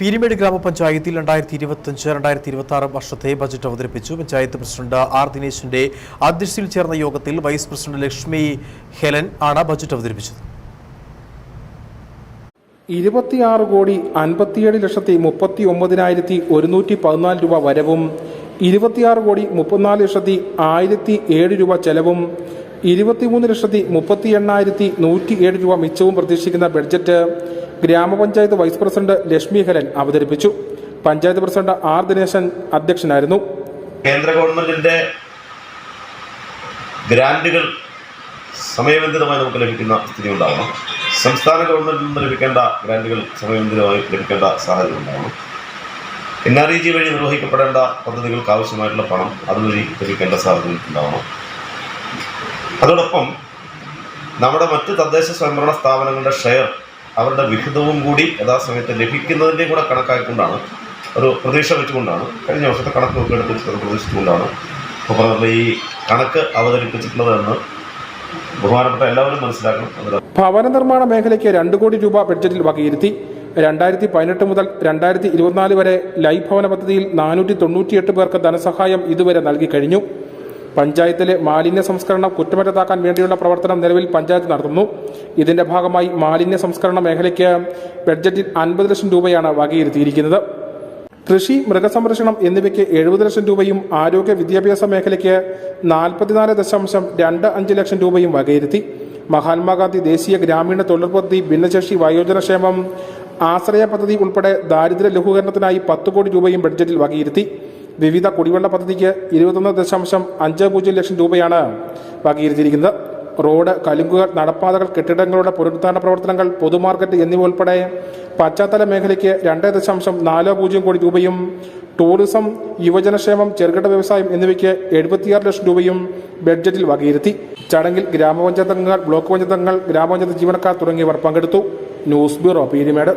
പീരിമേട് ഗ്രാമപഞ്ചായത്തിൽ രണ്ടായിരത്തി ഇരുപത്തിയഞ്ച് രണ്ടായിരത്തി ഇരുപത്തി ആറ് വർഷത്തെ ബജറ്റ് അവതരിപ്പിച്ചു. പഞ്ചായത്ത് പ്രസിഡന്റ് ആർ ദിനേശിന്റെ അധ്യക്ഷതയിൽ ചേർന്ന യോഗത്തിൽ വൈസ് പ്രസിഡന്റ് ലക്ഷ്മി ഹെലൻ ആണ് ബജറ്റ് അവതരിപ്പിച്ചത്. ഇരുപത്തിയാറ് കോടി അൻപത്തിയേഴ് ലക്ഷത്തി മുപ്പത്തി ഒമ്പതിനായിരത്തി ഒരുന്നൂറ്റി പതിനാല് രൂപ വരവും ഇരുപത്തിയാറ് കോടി മുപ്പത്തിനാല് ലക്ഷത്തി ആയിരത്തി ഏഴ് രൂപ ചെലവും ഇരുപത്തിമൂന്ന് ലക്ഷത്തി മുപ്പത്തി എണ്ണായിരത്തി നൂറ്റി ഏഴ് രൂപ മിച്ചവും പ്രതീക്ഷിക്കുന്ന ബഡ്ജറ്റ് ഗ്രാമപഞ്ചായത്ത് വൈസ് പ്രസിഡന്റ് ലക്ഷ്മി ഹലൻ അവതരിപ്പിച്ചു. പഞ്ചായത്ത് പ്രസിഡന്റ് ആർ ദിനേശൻ അധ്യക്ഷനായിരുന്നു. കേന്ദ്ര ഗവൺമെന്റിന്റെ ഗ്രാന്റുകൾ സമയബന്ധിതമായി നമുക്ക് ലഭിക്കുന്ന സ്ഥിതി ഉണ്ടാവണം. സംസ്ഥാന ഗവൺമെന്റിൽ നിന്ന് ലഭിക്കേണ്ട ഗ്രാന്റുകൾ സമയബന്ധിതമായി ലഭിക്കേണ്ട സാഹചര്യം ഉണ്ടാവണം. എൻ ആർ ഇ ജി വഴി നിർവഹിക്കപ്പെടേണ്ട പദ്ധതികൾക്ക് ആവശ്യമായിട്ടുള്ള പണം അതുവഴി ലഭിക്കേണ്ട സാഹചര്യം ഉണ്ടാവണം. അതോടൊപ്പം നമ്മുടെ മറ്റ് തദ്ദേശ സ്വയംഭരണ സ്ഥാപനങ്ങളുടെ ഷെയർ അവരുടെ വിഹിതവും കൂടി യഥാസമയത്ത് ലഭിക്കുന്നതിന്റെയും കൂടെ കണക്കാക്കിക്കൊണ്ടാണ് ഒരു പ്രതീക്ഷ വെച്ചുകൊണ്ടാണ് കഴിഞ്ഞ വർഷത്തെ കണക്കൊക്കെ എടുത്ത് പ്രതീക്ഷിച്ചുകൊണ്ടാണ്. അപ്പോൾ ഈ കണക്ക് അവതരിപ്പിച്ചിട്ടുള്ളതെന്ന് ബഹുമാനപ്പെട്ട എല്ലാവരും മനസ്സിലാക്കണം. ഭവന നിർമ്മാണ മേഖലയ്ക്ക് രണ്ട് കോടി രൂപ ബഡ്ജറ്റിൽ വകയിരുത്തി രണ്ടായിരത്തി പതിനെട്ട് മുതൽ രണ്ടായിരത്തി ഇരുപത്തിനാല് വരെ ലൈഫ് ഭവന പദ്ധതിയിൽ നാനൂറ്റി തൊണ്ണൂറ്റിയെട്ട് പേർക്ക് ധനസഹായം ഇതുവരെ നൽകി കഴിഞ്ഞു. പഞ്ചായത്തിലെ മാലിന്യ സംസ്കരണം കുറ്റമറ്റത്താക്കാൻ വേണ്ടിയുള്ള പ്രവർത്തനം നിലവിൽ പഞ്ചായത്ത് നടത്തുന്നു. ഇതിന്റെ ഭാഗമായി മാലിന്യ സംസ്കരണ മേഖലയ്ക്ക് ബഡ്ജറ്റിൽ അൻപത് ലക്ഷം രൂപയാണ് വകയിരുത്തിയിരിക്കുന്നത്. കൃഷി മൃഗസംരക്ഷണം എന്നിവയ്ക്ക് എഴുപത് ലക്ഷം രൂപയും ആരോഗ്യ വിദ്യാഭ്യാസ മേഖലയ്ക്ക് നാൽപ്പത്തിനാല് ദശാംശം രണ്ട് അഞ്ച് ലക്ഷം രൂപയും വകയിരുത്തി. മഹാത്മാഗാന്ധി ദേശീയ ഗ്രാമീണ തൊഴിൽ പദ്ധതി ഭിന്നശേഷി വയോജനക്ഷേമം ആശ്രയ പദ്ധതി ഉൾപ്പെടെ ദാരിദ്ര്യ ലഘൂകരണത്തിനായി പത്ത് കോടി രൂപയും ബഡ്ജറ്റിൽ വകയിരുത്തി. വിവിധ കുടിവെള്ള പദ്ധതിക്ക് ഇരുപത്തൊന്ന് ദശാംശം അഞ്ച് പൂജ്യം ലക്ഷം രൂപയാണ് വകയിരുത്തിയിരിക്കുന്നത്. റോഡ് കലുങ്കുകൾ നടപ്പാതകൾ കെട്ടിടങ്ങളുടെ പുനരുദ്ധാരണ പ്രവർത്തനങ്ങൾ പൊതുമാർക്കറ്റ് എന്നിവ ഉൾപ്പെടെ പശ്ചാത്തല മേഖലയ്ക്ക് രണ്ട് ദശാംശം നാല് പൂജ്യം കോടി രൂപയും ടൂറിസം യുവജനക്ഷേമം ചെറുകിട വ്യവസായം എന്നിവയ്ക്ക് എഴുപത്തിയാറ് ലക്ഷം രൂപയും ബഡ്ജറ്റിൽ വകയിരുത്തി. ചടങ്ങിൽ ഗ്രാമപഞ്ചായത്ത് അംഗങ്ങൾ ബ്ലോക്ക് പഞ്ചായത്ത് അംഗങ്ങൾ ഗ്രാമപഞ്ചായത്ത് ജീവനക്കാർ തുടങ്ങിയവർ പങ്കെടുത്തു. News bureau Peermade.